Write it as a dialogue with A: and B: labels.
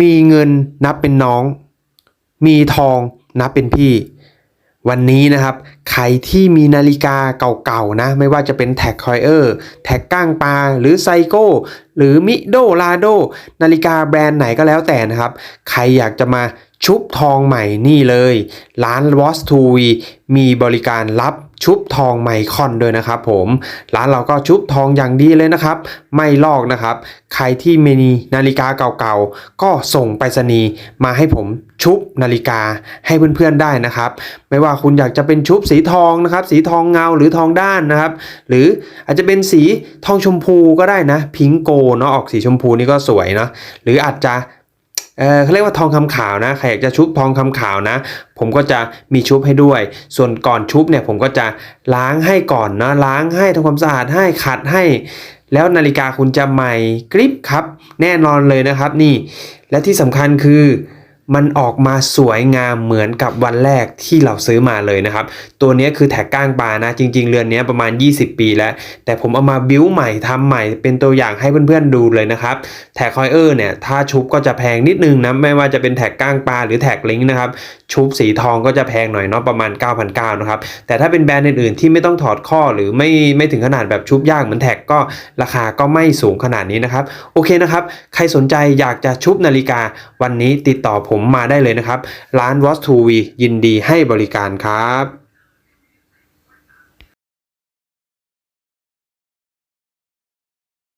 A: มีเงินนับเป็นน้อง มีทองนับเป็นพี่ วันนี้นะครับ ใครที่มีนาฬิกาเก่าๆนะ ไม่ว่าจะเป็นแท็กคอยเออร์แท็กก้างปลาหรือไซโก้หรือมิโดลาโดนาฬิกาแบรนด์ไหนก็แล้วแต่นะครับ ใครอยากจะมา ชุบทองใหม่นี่เลย ร้านวอสทูวีมีบริการรับชุบทองไมคอนด้วยนะครับผมร้านเราก็ชุบทองอย่างดีเลยนะครับ ไม่ลอกนะครับ ใครที่มีนาฬิกาเก่าๆ ก็ส่งไปรษณีย์มาให้ผมชุบนาฬิกาให้เพื่อนๆได้นะครับ ไม่ว่าคุณอยากจะเป็นชุบสีทองนะครับ สีทองเงาหรือทองด้านนะครับ หรืออาจจะเป็นสีทองชมพูก็ได้นะ พิงโกเนาะออกสีชมพูนี่ก็สวยเนาะหรืออาจจะ เออเขาเรียกว่าทองคำขาวนะใครอยากจะชุบทองคำขาวนะ ผมก็จะมีชุบให้ด้วย ส่วนก่อนชุบเนี่ยผมก็จะล้างให้ก่อนนะล้างให้ทำความสะอาดให้ขัดให้ แล้วนาฬิกาคุณจะใหม่กริปครับ แน่นอนเลยนะครับนี่ และที่สำคัญคือ มันออกมาสวยงามเหมือนกับวันแรกที่เราซื้อมาเลยนะครับ ตัวนี้คือแท็กก้างปลานะ จริง ๆ เรือนนี้ประมาณ 20 ปีแล้ว แต่ผมเอามาบิ้วใหม่ทำใหม่เป็นตัวอย่างให้เพื่อนๆดูเลยนะครับ แท็กคอยเออร์เนี่ย ถ้าชุบก็จะแพงนิดนึงนะ ไม่ว่าจะเป็นแท็กก้างปลาหรือแท็กลิงก์นะครับ ชุบสีทองก็จะแพงหน่อยเนาะประมาณ 9,900นะครับ แต่ถ้าเป็นแบรนด์อื่นๆที่ไม่ต้องถอดข้อหรือไม่ไม่ถึงขนาดแบบชุบยากเหมือนแท็กก็ราคาก็ไม่สูงขนาดนี้นะครับ โอเคนะครับ ใครสนใจอยากจะชุบนาฬิกาวันนี้ติดต่อผมมาได้เลยนะครับ ร้าน w a s t 2 v ยินดีให้บริการครับ